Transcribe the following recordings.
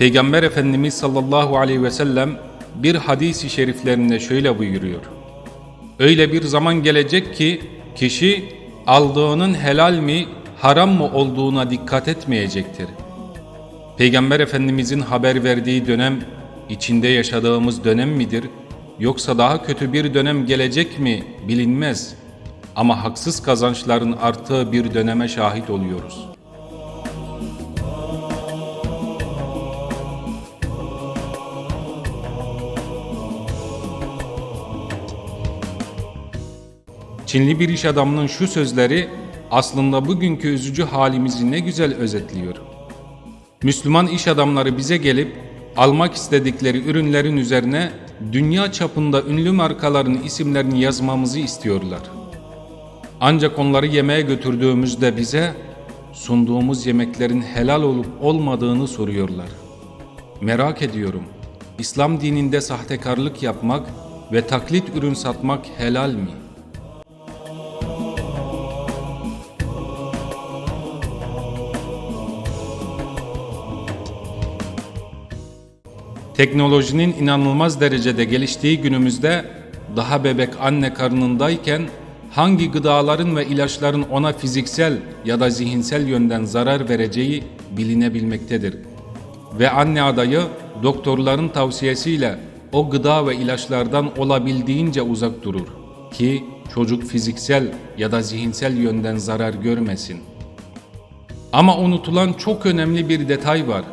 Peygamber Efendimiz sallallahu aleyhi ve sellem bir hadisi şeriflerinde şöyle buyuruyor. Öyle bir zaman gelecek ki kişi aldığının helal mi haram mı olduğuna dikkat etmeyecektir. Peygamber Efendimizin haber verdiği dönem içinde yaşadığımız dönem midir yoksa daha kötü bir dönem gelecek mi bilinmez. Ama haksız kazançların arttığı bir döneme şahit oluyoruz. Çinli bir iş adamının şu sözleri aslında bugünkü üzücü halimizi ne güzel özetliyor. Müslüman iş adamları bize gelip almak istedikleri ürünlerin üzerine dünya çapında ünlü markaların isimlerini yazmamızı istiyorlar. Ancak onları yemeğe götürdüğümüzde bize sunduğumuz yemeklerin helal olup olmadığını soruyorlar. Merak ediyorum. İslam dininde sahtekarlık yapmak ve taklit ürün satmak helal mi? Teknolojinin inanılmaz derecede geliştiği günümüzde daha bebek anne karnındayken hangi gıdaların ve ilaçların ona fiziksel ya da zihinsel yönden zarar vereceği bilinebilmektedir. Ve anne adayı doktorların tavsiyesiyle o gıda ve ilaçlardan olabildiğince uzak durur ki çocuk fiziksel ya da zihinsel yönden zarar görmesin. Ama unutulan çok önemli bir detay var.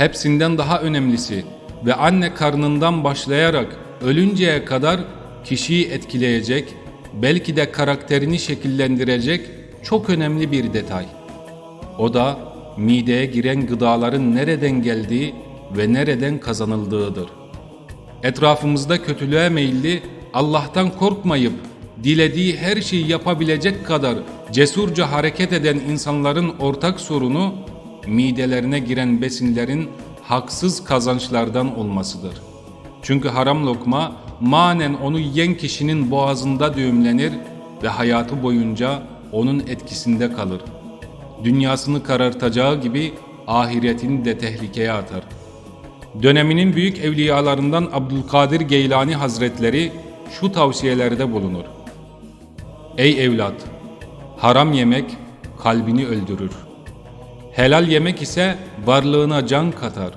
Hepsinden daha önemlisi ve anne karnından başlayarak ölünceye kadar kişiyi etkileyecek, belki de karakterini şekillendirecek çok önemli bir detay. O da mideye giren gıdaların nereden geldiği ve nereden kazanıldığıdır. Etrafımızda kötülüğe meyilli, Allah'tan korkmayıp dilediği her şeyi yapabilecek kadar cesurca hareket eden insanların ortak sorunu midelerine giren besinlerin haksız kazançlardan olmasıdır. Çünkü haram lokma manen onu yiyen kişinin boğazında düğümlenir ve hayatı boyunca onun etkisinde kalır. Dünyasını karartacağı gibi ahiretini de tehlikeye atar. Döneminin büyük evliyalarından Abdülkadir Geylani Hazretleri şu tavsiyelerde bulunur. Ey evlat! Haram yemek kalbini öldürür. Helal yemek ise varlığına can katar.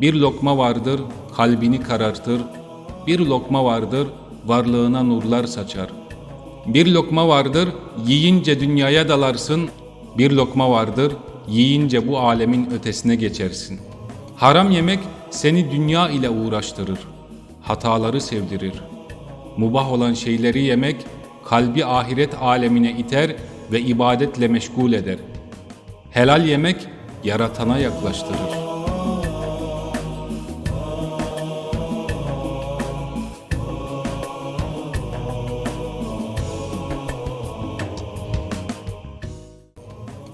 Bir lokma vardır, kalbini karartır. Bir lokma vardır, varlığına nurlar saçar. Bir lokma vardır, yiyince dünyaya dalarsın. Bir lokma vardır, yiyince bu alemin ötesine geçersin. Haram yemek seni dünya ile uğraştırır. Hataları sevdirir. Mubah olan şeyleri yemek kalbi ahiret alemine iter ve ibadetle meşgul eder. Helal yemek yaratana yaklaştırır.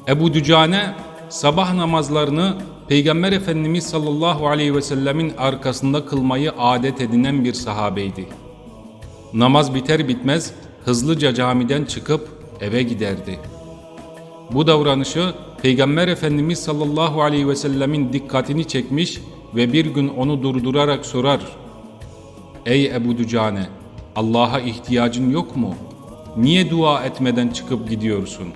Ebu Dücane sabah namazlarını Peygamber Efendimiz sallallahu aleyhi ve sellemin arkasında kılmayı adet edinen bir sahabeydi. Namaz biter bitmez hızlıca camiden çıkıp eve giderdi. Bu davranışı Peygamber Efendimiz sallallahu aleyhi ve sellemin dikkatini çekmiş ve bir gün onu durdurarak sorar. Ey Ebu Dücane, Allah'a ihtiyacın yok mu? Niye dua etmeden çıkıp gidiyorsun?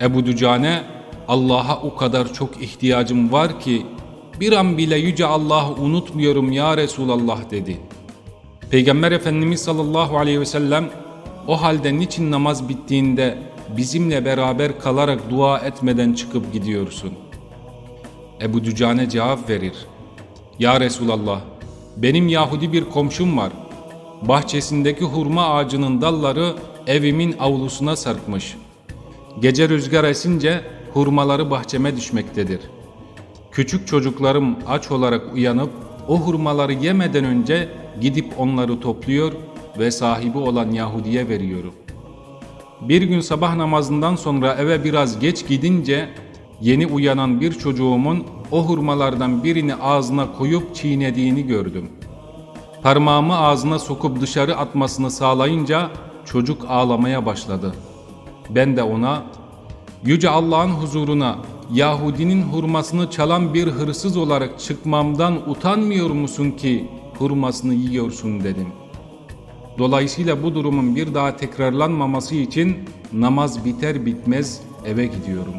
Ebu Dücane, Allah'a o kadar çok ihtiyacım var ki bir an bile yüce Allah'ı unutmuyorum ya Resulallah dedi. Peygamber Efendimiz sallallahu aleyhi ve sellem o halde niçin namaz bittiğinde bizimle beraber kalarak dua etmeden çıkıp gidiyorsun? Ebu Dücane cevap verir. Ya Resulallah, benim Yahudi bir komşum var. Bahçesindeki hurma ağacının dalları evimin avlusuna sarkmış. Gece rüzgar esince hurmaları bahçeme düşmektedir. Küçük çocuklarım aç olarak uyanıp o hurmaları yemeden önce gidip onları topluyor ve sahibi olan Yahudi'ye veriyorum. Bir gün sabah namazından sonra eve biraz geç gidince yeni uyanan bir çocuğumun o hurmalardan birini ağzına koyup çiğnediğini gördüm. Parmağımı ağzına sokup dışarı atmasını sağlayınca çocuk ağlamaya başladı. Ben de ona Yüce Allah'ın huzuruna Yahudinin hurmasını çalan bir hırsız olarak çıkmamdan utanmıyor musun ki hurmasını yiyorsun dedim. Dolayısıyla bu durumun bir daha tekrarlanmaması için namaz biter bitmez eve gidiyorum.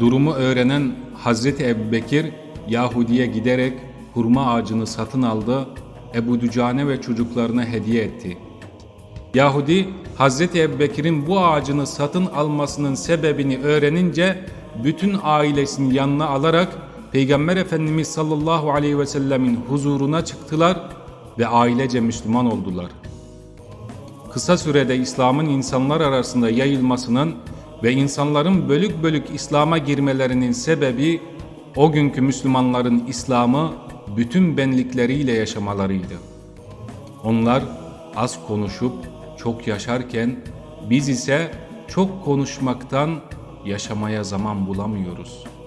Durumu öğrenen Hazreti Ebubekir Yahudi'ye giderek hurma ağacını satın aldı, Ebu Dücane ve çocuklarına hediye etti. Yahudi Hazreti Ebubekir'in bu ağacını satın almasının sebebini öğrenince bütün ailesini yanına alarak Peygamber Efendimiz sallallahu aleyhi ve sellemin huzuruna çıktılar ve ailece Müslüman oldular. Kısa sürede İslam'ın insanlar arasında yayılmasının ve insanların bölük bölük İslam'a girmelerinin sebebi o günkü Müslümanların İslam'ı bütün benlikleriyle yaşamalarıydı. Onlar az konuşup çok yaşarken biz ise çok konuşmaktan yaşamaya zaman bulamıyoruz.''